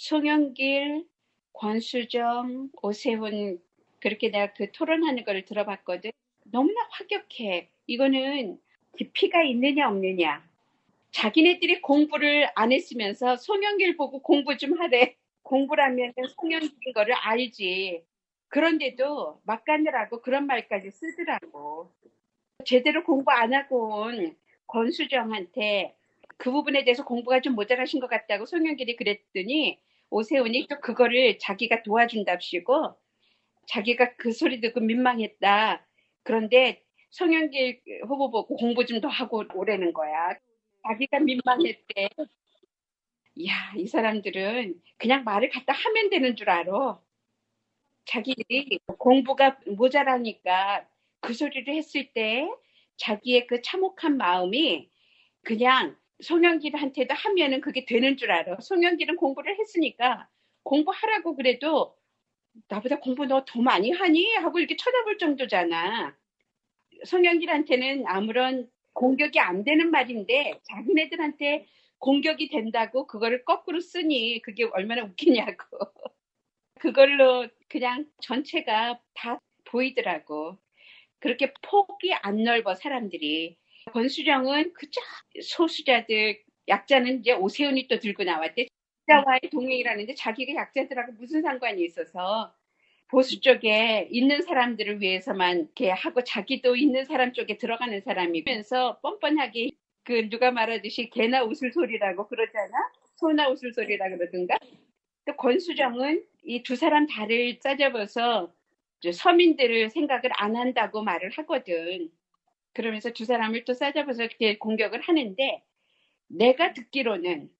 송영길, 권수정, 오세훈 그렇게 내가 그 토론하는 걸 들어봤거든. 너무나 화격해. 이거는 깊이가 있느냐 없느냐. 자기네들이 공부를 안 했으면서 송영길 보고 공부 좀 하래. 공부라면 송영길인 거를 알지. 그런데도 막간느라고 그런 말까지 쓰더라고. 제대로 공부 안 하고 온 권수정한테 그 부분에 대해서 공부가 좀 모자라신 것 같다고 송영길이 그랬더니 오세훈이 또 그거를 자기가 도와준답시고 자기가 그 소리 듣고 민망했다. 그런데 송영길 후보 보고 공부 좀 더 하고 오라는 거야. 자기가 민망했대. 이야, 이 사람들은 그냥 말을 갖다 하면 되는 줄 알아. 자기들이 공부가 모자라니까 그 소리를 했을 때 자기의 그 참혹한 마음이 그냥 송영길한테도 하면은 그게 되는 줄 알아. 송영길은 공부를 했으니까 공부하라고 그래도 나보다 공부 너 더 많이 하니? 하고 이렇게 쳐다볼 정도잖아. 송영길한테는 아무런 공격이 안 되는 말인데 자기네들한테 공격이 된다고 그거를 거꾸로 쓰니 그게 얼마나 웃기냐고. 그걸로 그냥 전체가 다 보이더라고. 그렇게 폭이 안 넓어 사람들이. 권수정은 그저 소수자들 약자는 이제 오세훈이 또 들고 나왔대. 약자와의 동행이라는데 자기가 약자들하고 무슨 상관이 있어서 보수 쪽에 있는 사람들을 위해서만 이렇게 하고 자기도 있는 사람 쪽에 들어가는 사람이면서 뻔뻔하게 그 누가 말하듯이 개나 웃을 소리라고 그러잖아. 소나 웃을 소리라 그러든가. 또 권수정은 이 두 사람 다를 짜잡아서 서민들을 생각을 안 한다고 말을 하거든. 그러면서 두 사람을 또 싸잡아서 이렇게 공격을 하는데 내가 듣기로는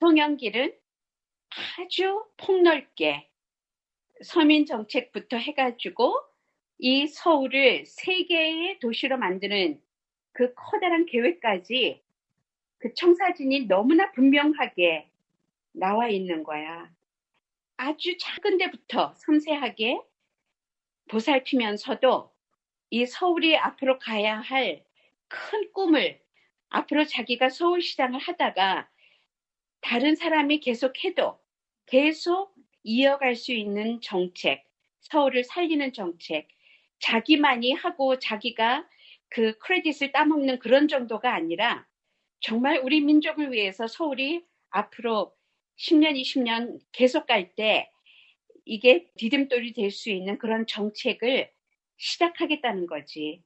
송영길은 아주 폭넓게 서민 정책부터 해가지고 이 서울을 세계의 도시로 만드는 그 커다란 계획까지 그 청사진이 너무나 분명하게 나와 있는 거야. 아주 작은 데부터 섬세하게 보살피면서도 이 서울이 앞으로 가야 할 큰 꿈을 앞으로 자기가 서울시장을 하다가 다른 사람이 계속 해도 계속 이어갈 수 있는 정책, 서울을 살리는 정책, 자기만이 하고 자기가 그 크레딧을 따먹는 그런 정도가 아니라 정말 우리 민족을 위해서 서울이 앞으로 10년, 20년 계속 갈 때 이게 디딤돌이 될 수 있는 그런 정책을 시작하겠다는 거지.